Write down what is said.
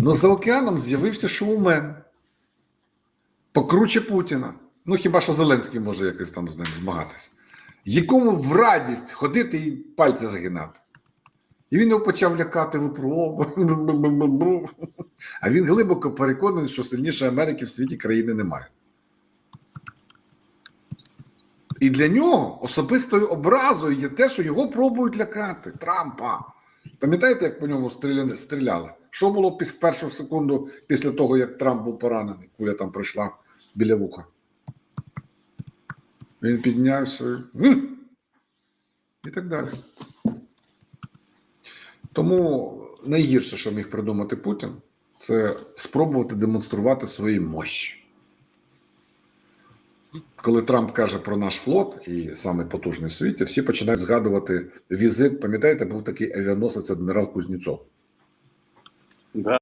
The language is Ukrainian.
Ну за океаном з'явився шоумен. Покруче Путіна. Ну хіба що Зеленський може якось там з ним змагатися. Якому в радість ходити і пальці загинати. І він його почав лякати випробу. А він глибоко переконаний, що сильніше Америки в світі країни немає. І для нього особистою образою є те, що його пробують лякати Трампа. Пам'ятаєте, як по ньому стріляли? стріляли? Що було в першу секунду після того, як Трамп був поранений? Куля там пройшла біля вуха. Він піднявся і так далі. Тому найгірше, що міг придумати Путін, це спробувати демонструвати свої мощі. Коли Трамп каже про наш флот і самий потужний в світі, всі починають згадувати візит. Пам'ятаєте, був такий авіаносець адмірал Кузнєцов. Да.